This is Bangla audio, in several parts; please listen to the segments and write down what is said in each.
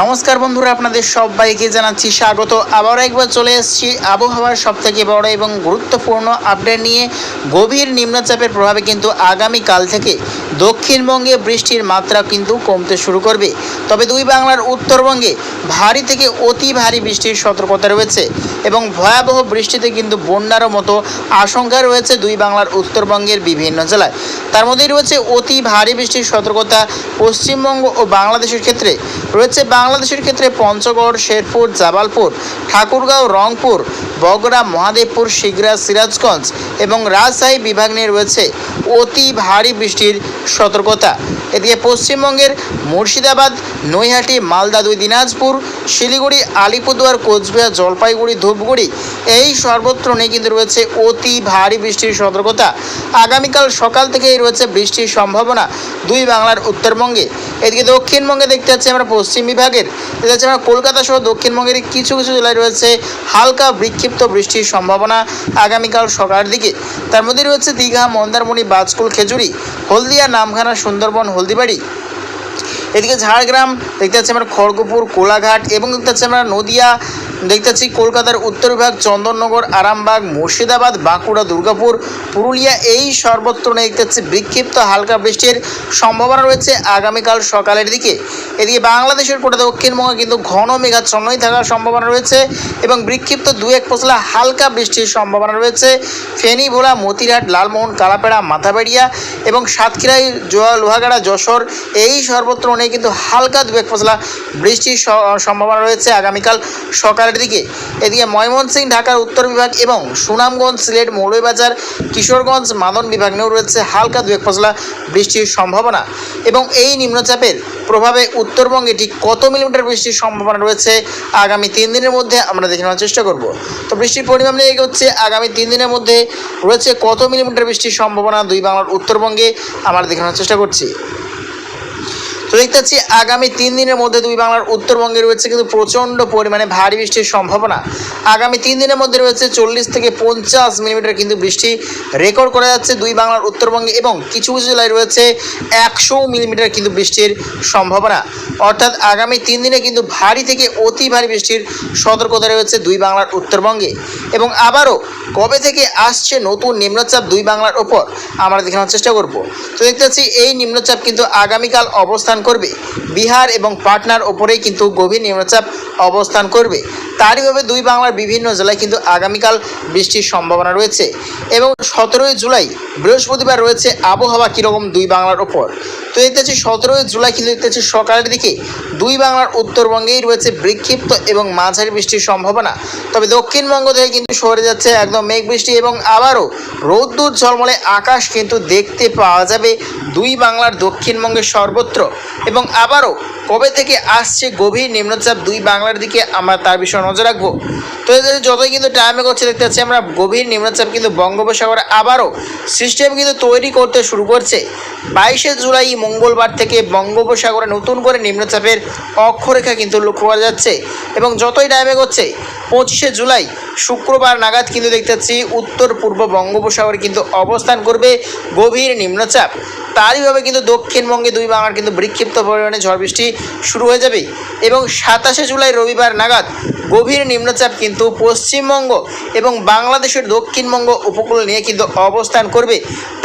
নমস্কার বন্ধুরা, আপনাদের সবাইকে জানাচ্ছি স্বাগত। আবার একবার চলে এসেছি আবহাওয়ার সবথেকে বড় এবং গুরুত্বপূর্ণ আপডেট নিয়ে। গভীর নিম্নচাপের প্রভাবে কিন্তু আগামীকাল থেকে দক্ষিণবঙ্গে বৃষ্টির মাত্রা কিন্তু কমতে শুরু করবে। তবে দুই বাংলার উত্তরবঙ্গে ভারী থেকে অতি ভারী বৃষ্টির সতর্কতা রয়েছে এবং ভয়াবহ বৃষ্টিতে কিন্তু বন্যারও মতো আশঙ্কা রয়েছে দুই বাংলার উত্তরবঙ্গের বিভিন্ন জেলায়। তার মধ্যেই রয়েছে অতি ভারী বৃষ্টির সতর্কতা পশ্চিমবঙ্গ ও বাংলাদেশের ক্ষেত্রে। রয়েছে বাংলাদেশের ক্ষেত্রে পঞ্চগড়, শেরপুর, জাবালপুর, ঠাকুরগাঁও, রংপুর বগুড়া, মহাদেবপুর শিগরা সিরাজগঞ্জ এবং রাজশাহী বিভাগ নিয়ে রয়েছে অতি ভারী বৃষ্টির সতর্কতা। এদিকে পশ্চিমবঙ্গের মুর্শিদাবাদ, নৈহাটি, মালদা দুই, দিনাজপুর, শিলিগুড়ি, আলিপুরদুয়ার, কোচবিহার, জলপাইগুড়ি, ধূপগুড়ি এই সর্বত্র নিয়ে কিন্তু রয়েছে অতি ভারী বৃষ্টির সতর্কতা। আগামীকাল সকাল থেকেই রয়েছে বৃষ্টির সম্ভাবনা দুই বাংলার উত্তরবঙ্গে। এদিকে দক্ষিণবঙ্গে দেখতে পাচ্ছি আমরা পশ্চিম বিভাগের। দেখতে পাচ্ছি আমরা কলকাতা সহ দক্ষিণবঙ্গের কিছু কিছু জেলায় রয়েছে হালকা বিক্ষিপ্ত বৃষ্টির সম্ভাবনা আগামীকাল সকালের দিকে। তার মধ্যে রয়েছে দীঘা, মন্দারমণি বাজকুল খেজুরি, হলদিয়া, নামখানা, সুন্দরবন, হলদিবাড়ি। এদিকে ঝাড়গ্রাম, দেখতে পাচ্ছি আমরা খড়গপুর, কোলাঘাট এবং দেখতে পাচ্ছি আমরা নদিয়া দেখতে পাচ্ছি কলকাতার উত্তর বিভাগ চন্দননগর, আরামবাগ, মুর্শিদাবাদ, বাঁকুড়া, দুর্গাপুর, পুরুলিয়া, এই সর্বত্র দেখতে পাচ্ছি বিক্ষিপ্ত হালকা বৃষ্টির সম্ভাবনা রয়েছে আগামীকাল সকালের দিকে। এদিকে বাংলাদেশের গোটা দক্ষিণবঙ্গে কিন্তু ঘন মেঘাচ্ছন্নই থাকার সম্ভাবনা রয়েছে এবং বিক্ষিপ্ত দু এক পশলা হালকা বৃষ্টির সম্ভাবনা রয়েছে। ফেনী, ভোলা, মতিরহাট, লালমোহন, কালাপেড়া, মাথাবেড়িয়া এবং সাতক্ষীরাই জোয়া লোহাগাড়া, যশোর, এই সর্বত্র নেই কিন্তু হালকা দু এক পশলা বৃষ্টির সম্ভাবনা রয়েছে আগামীকাল সকালের দিকে এদিকে ময়মনসিংহ ঢাকার উত্তর বিভাগ এবং সুনামগঞ্জ, সিলেট, মৌলভীবাজার, কিশোরগঞ্জ, মাদন বিভাগ নিয়েও রয়েছে হালকা দু এক পশলা বৃষ্টির সম্ভাবনা এবং এই নিম্নচাপের প্রভাবে উত্তরবঙ্গে ঠিক কত মিলিমিটার বৃষ্টির সম্ভাবনা রয়েছে আগামী তিন দিনের মধ্যে আমরা দেখে নেওয়ার চেষ্টা করব। তো বৃষ্টির পরিমাণ নিয়ে এগোচ্ছে, আগামী তিন দিনের মধ্যে রয়েছে কত মিলিমিটার বৃষ্টির সম্ভাবনা দুই বাংলার উত্তরবঙ্গে আমরা দেখে নেওয়ার চেষ্টা করছি। তো দেখতে পাচ্ছি আগামী তিন দিনের মধ্যে দুই বাংলার উত্তরবঙ্গে রয়েছে কিন্তু প্রচণ্ড পরিমাণে ভারী বৃষ্টির সম্ভাবনা। আগামী তিন দিনের মধ্যে রয়েছে চল্লিশ থেকে পঞ্চাশ মিলিমিটার কিন্তু বৃষ্টি রেকর্ড করা যাচ্ছে দুই বাংলার উত্তরবঙ্গে এবং কিছু কিছু জেলায় রয়েছে একশো মিলিমিটার কিন্তু বৃষ্টির সম্ভাবনা। অর্থাৎ আগামী তিন দিনে কিন্তু ভারী থেকে অতি ভারী বৃষ্টির সতর্কতা রয়েছে দুই বাংলার উত্তরবঙ্গে। এবং আবারও কবে থেকে আসছে নতুন নিম্নচাপ দুই বাংলার ওপর আমরা দেখানোর চেষ্টা করব। তো দেখতে পাচ্ছি এই নিম্নচাপ কিন্তু আগামীকাল অবস্থান করবে। বিহার এবং পাটনার ওপরেই কিন্তু গভীর নিম্নচাপ অবস্থান করবে। তারইভাবে দুই বাংলার বিভিন্ন জেলায় কিন্তু আগামীকাল বৃষ্টির সম্ভাবনা রয়েছে এবং সতেরোই জুলাই বৃহস্পতিবার রয়েছে আবহাওয়া কীরকম দুই বাংলার ওপর? তো সতেরোই জুলাই, কিন্তু দেখতে সকালের দিকে দুই বাংলার উত্তরবঙ্গেই রয়েছে বিক্ষিপ্ত এবং মাঝারি বৃষ্টির সম্ভাবনা। তবে দক্ষিণবঙ্গ থেকে কিন্তু সরে যাচ্ছে একদম মেঘ বৃষ্টি এবং আবারও রৌদ্দুর ঝলমলে আকাশ কিন্তু দেখতে পাওয়া যাবে দুই বাংলার দক্ষিণবঙ্গের সর্বত্র। এবং আবারও কবে থেকে আসছে গভীর নিম্নচাপ দুই বাংলার দিকে আমরা তার বিষয়ে নজর রাখব। তো যতই কিন্তু টাইমে করছে, দেখতে পাচ্ছি আমরা গভীর নিম্নচাপ কিন্তু বঙ্গোপসাগরে আবারও সিস্টেম কিন্তু তৈরি করতে শুরু করছে। বাইশে জুলাই মঙ্গলবার থেকে বঙ্গোপসাগরে নতুন করে নিম্নচাপের অক্ষরেখা কিন্তু লক্ষ্য করা যাচ্ছে এবং যতই টাইমে করছে পঁচিশে জুলাই শুক্রবার নাগাদ কিন্তু দেখতে পাচ্ছি উত্তর পূর্ব বঙ্গোপসাগরে কিন্তু অবস্থান করবে গভীর নিম্নচাপ। তারইভাবে কিন্তু দক্ষিণবঙ্গে দুই বাংলার কিন্তু বিক্ষিপ্ত পরিমাণে ঝড় বৃষ্টি শুরু হয়ে যাবে। এবং সাতাশে জুলাই রবিবার নাগাদ গভীর নিম্নচাপ কিন্তু পশ্চিমবঙ্গ এবং বাংলাদেশের দক্ষিণবঙ্গ উপকূল নিয়ে কিন্তু অবস্থান করবে।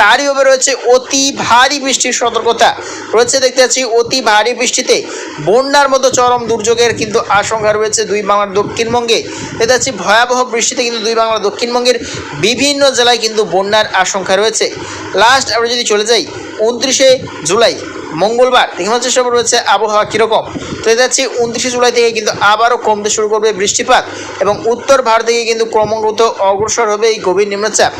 তারইভাবে রয়েছে অতি ভারী বৃষ্টির সতর্কতা। রয়েছে দেখতে পাচ্ছি অতি ভারী বৃষ্টিতে বন্যার মতো চরম দুর্যোগের কিন্তু আশঙ্কা রয়েছে দুই বাংলার দক্ষিণবঙ্গে। দেখতে পাচ্ছি ভয়াবহ বৃষ্টিতে কিন্তু দুই বাংলার দক্ষিণবঙ্গের বিভিন্ন জেলায় কিন্তু বন্যার আশঙ্কা রয়েছে। লাস্ট আমরা যদি চলে যাই উনত্রিশে জুলাই, মঙ্গলবার। দেখানোর চেষ্টা রয়েছে আবহাওয়া কীরকম। তো দেখা যাচ্ছে উনত্রিশে জুলাই থেকে কিন্তু আবারও কমতে শুরু করবে বৃষ্টিপাত এবং উত্তর ভারত থেকে কিন্তু ক্রমাগত অগ্রসর হবে এই গভীর নিম্নচাপ।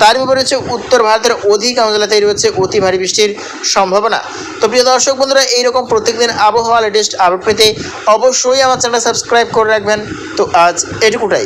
তার বিপরীতে রয়েছে উত্তর ভারতের অধিকাংশ জেলাতেই রয়েছে অতি ভারী বৃষ্টির সম্ভাবনা। তো প্রিয় দর্শক বন্ধুরা, এইরকম প্রত্যেকদিন আবহাওয়া লেটেস্ট আপডেট পেতে অবশ্যই আমার চ্যানেল সাবস্ক্রাইব করে রাখবেন। তো আজ এটুকুটাই।